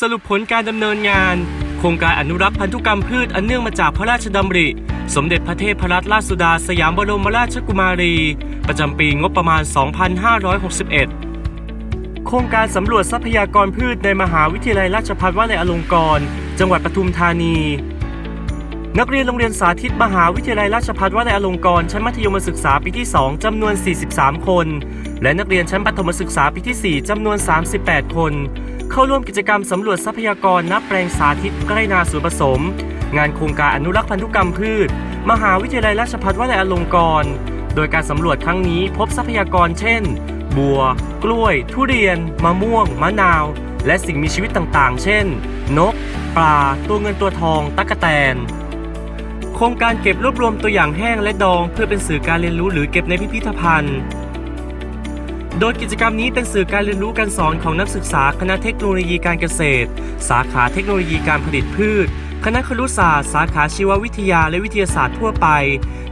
สรุปผลการดำเนินงาน โครงการอนุรักษ์พันธุกรรมพืชอันเนื่องมาจากพระราชดำริ สมเด็จพระเทพรัตนราชสุดาสยามบรมราชกุมารี ประจำปีงบประมาณ 2561 โครงการสำรวจทรัพยากรพืชในมหาวิทยาลัยราชภัฏวลัยอลงกรณ์จังหวัดปทุมธานี นักเรียนโรงเรียนสาธิตมหาวิทยาลัยราชภัฏวลัยอลงกรณ์ชั้นมัธยมศึกษาปีที่ 2จำนวน 43 คน และนักเรียนชั้นประถมศึกษาปีที่ 4จำนวน 38 คน เข้าร่วมกิจกรรมสำรวจทรัพยากรณแปลงสาธิตใกล้นาสวนผสม งานโครงการอนุรักษ์พันธุกรรมพืช มหาวิทยาลัยราชภัฏวลัยอลงกรณ์โดยการสำรวจครั้งนี้พบทรัพยากรเช่น บัว กล้วย ทุเรียน มะม่วง มะนาว และสิ่งมีชีวิตต่างๆ เช่น นก ปลา ตัวเงินตัวทอง ตั๊กแตน โครงการเก็บรวบรวมตัวอย่างแห้งและดอง เพื่อเป็นสื่อการเรียนรู้หรือเก็บในพิพิธภัณฑ์ โดยกิจกรรมนี้เป็นสื่อการเรียนรู้การสอนของนักศึกษาคณะเทคโนโลยีการเกษตร สาขาเทคโนโลยีการผลิตพืช คณะครุศาสตร์ สาขาชีววิทยาและวิทยาศาสตร์ทั่วไป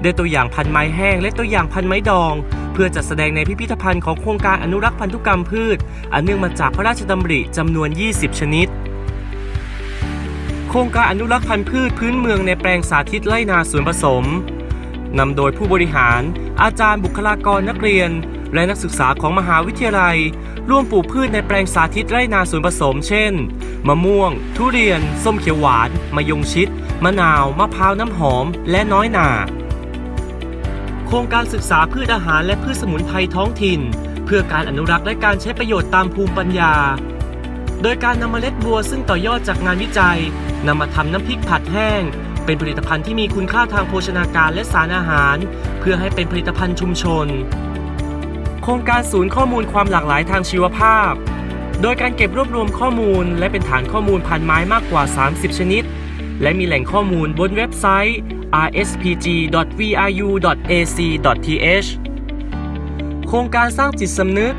ได้ตัวอย่างพันธุ์ไม้แห้งและตัวอย่างพันธุ์ไม้ดอง เพื่อจัดแสดงในพิพิธภัณฑ์ของโครงการอนุรักษ์พันธุกรรมพืช อันเนื่องมาจากพระราชดำริจำนวน 20 ชนิดโครงการอนุรักษ์พันธุ์พืชพื้นเมืองในแปลงสาธิตไร่นาสวนผสม นำโดยผู้บริหาร อาจารย์บุคลากรนักเรียน และนักศึกษาของมหาวิทยาลัย ร่วมปลูกพืชในแปลงสาธิตไร่นาสวนผสม เช่น มะม่วง ทุเรียน ส้มเขียวหวาน มะยงชิด มะนาว มะพร้าวน้ำหอม และน้อยหนา โครงการศึกษาพืชอาหารและพืชสมุนไพรท้องถิ่น เพื่อการอนุรักษ์และการใช้ประโยชน์ตามภูมิปัญญา โดยการนำเมล็ดบัวซึ่งต่อยอดจากงานวิจัยนำมาทำน้ำพริกผัดแห้งเป็นผลิตภัณฑ์ที่มีคุณค่าทางโภชนาการและสารอาหาร เพื่อให้เป็นผลิตภัณฑ์ชุมชน โครงการศูนย์ข้อมูลความหลากหลายทางชีวภาพ โดยการเก็บรวบรวมข้อมูล และเป็นฐานข้อมูลพันไม้มากกว่า 30 ชนิด และมีแหล่งข้อมูลบนเว็บไซต์ rspg.vru.ac.th โครงการสร้างจิตสำนึก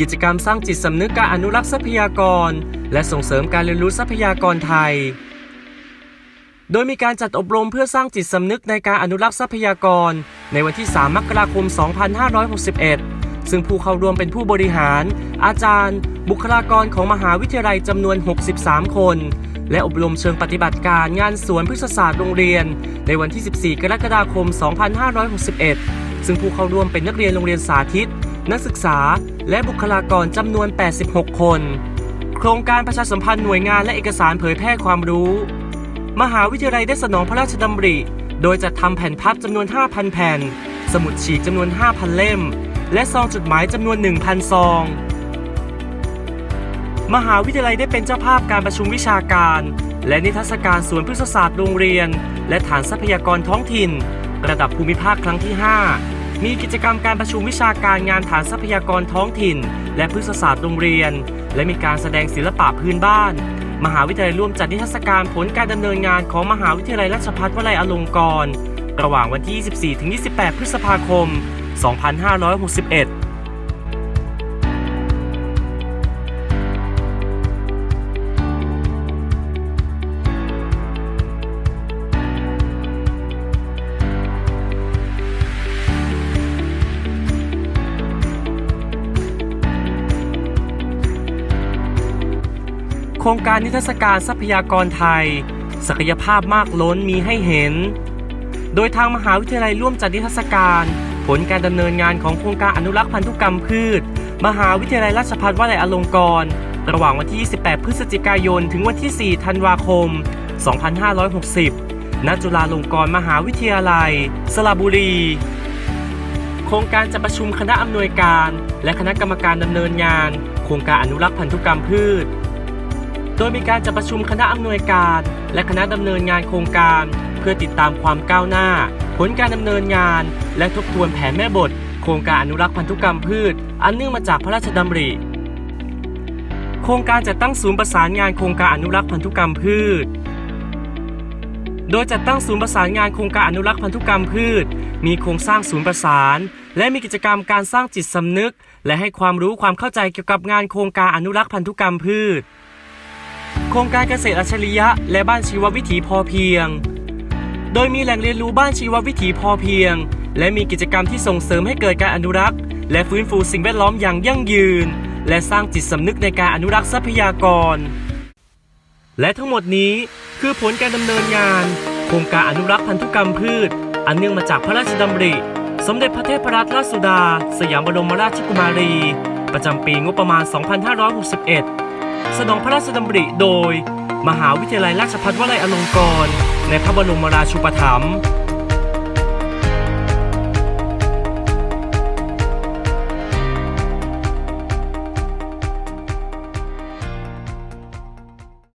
กิจกรรมสร้างจิตสำนึกการอนุรักษ์ทรัพยากร และส่งเสริมการเรียนรู้ทรัพยากรไทย โดยมีการจัดอบรมเพื่อสร้างจิตสำนึกในการอนุรักษ์ทรัพยากร ในวันที่ 3 มกราคม 2561 ซึ่งผู้เข้าร่วมเป็นผู้บริหาร อาจารย์ บุคลากรของมหาวิทยาลัยจำนวน 63 คน และอบรมเชิงปฏิบัติการงานสวนพฤกษศาสตร์โรงเรียน ในวันที่ 14 กรกฎาคม 2561 ซึ่งผู้เข้าร่วมเป็นนักเรียนโรงเรียนสาธิต นักศึกษา และบุคลากรจำนวน 86 คน โครงการประชาสัมพันธ์หน่วยงานและเอกสารเผยแพร่ความรู้ มหาวิทยาลัยได้สนองพระราชดำริ โดยจัดทำแผ่นพับจำนวน 5,000 แผ่น สมุดฉีกจำนวน 5,000 เล่ม และซองจดหมายจำนวน 1,000 ซอง มหาวิทยาลัยได้เป็นเจ้าภาพการประชุมวิชาการ และนิทรรศการสวนพฤกษศาสตร์โรงเรียน และฐานทรัพยากรท้องถิ่น ระดับภูมิภาคครั้งที่ 5 มีกิจกรรมการประชุมวิชาการงานฐานทรัพยากรท้องถิ่น และพฤกษศาสตร์โรงเรียน และมีการแสดงศิลปะพื้นบ้านมหาวิทยาลัยร่วมจัดนิทรรศการผลการดำเนินงานของมหาวิทยาลัยราชภัฏวลัยอลงกรณ์ ระหว่างวันที่ 24-28 พฤษภาคม 2561โครงการนิทรรศการทรัพยากรไทย ศักยภาพมากล้นมีให้เห็น โดยทางมหาวิทยาลัยร่วมจัดนิทรรศการ ผลการดำเนินงานของโครงการอนุรักษ์พันธุกรรมพืช มหาวิทยาลัยราชภัฏวลัยอลงกรณ์ระหว่างวันที่ 28 พฤศจิกายน ถึงวันที่ 4 ธันวาคม 2560 ณ จุฬาลงกรณ์มหาวิทยาลัย สระบุรี โครงการจะประชุมคณะอำนวยการ และคณะกรรมการดำเนินงาน โครงการอนุรักษ์พันธุกรรมพืช โดยมีการจัดประชุมคณะอำนวยการ และคณะดำเนินงานโครงการ เพื่อติดตามความก้าวหน้า ผลการดำเนินงาน และทบทวนแผนแม่บท โครงการอนุรักษ์พันธุกรรมพืช อันเนื่องมาจากพระราชดำริ โครงการจัดตั้งศูนย์ประสานงานโครงการอนุรักษ์พันธุกรรมพืช โดยจัดตั้งศูนย์ประสานงานโครงการอนุรักษ์พันธุกรรมพืช มีโครงสร้างศูนย์ประสาน และมีกิจกรรมการสร้างจิตสำนึก และให้ความรู้ความเข้าใจเกี่ยวกับงานโครงการอนุรักษ์พันธุกรรมพืช โครงการเกษตรอัจฉริยะ และบ้านชีววิถีพอเพียง โดยมีแหล่งเรียนรู้บ้านชีววิถีพอเพียง และมีกิจกรรมที่ส่งเสริมให้เกิดการอนุรักษ์ และฟื้นฟูสิ่งแวดล้อมอย่างยั่งยืน และสร้างจิตสำนึกในการอนุรักษ์ทรัพยากร และทั้งหมดนี้คือผลการดำเนินงาน โครงการอนุรักษ์พันธุกรรมพืช อันเนื่องมาจากพระราชดำริ สมเด็จพระเทพรัตนราชสุดา สยามบรมราชกุมารี ประจำปีงบประมาณ 2561 สนองพระราชดำริโดย มหาวิทยาลัยราชภัฏวลัยอลงกรณ์ในพระบรมราชูปถัมภ์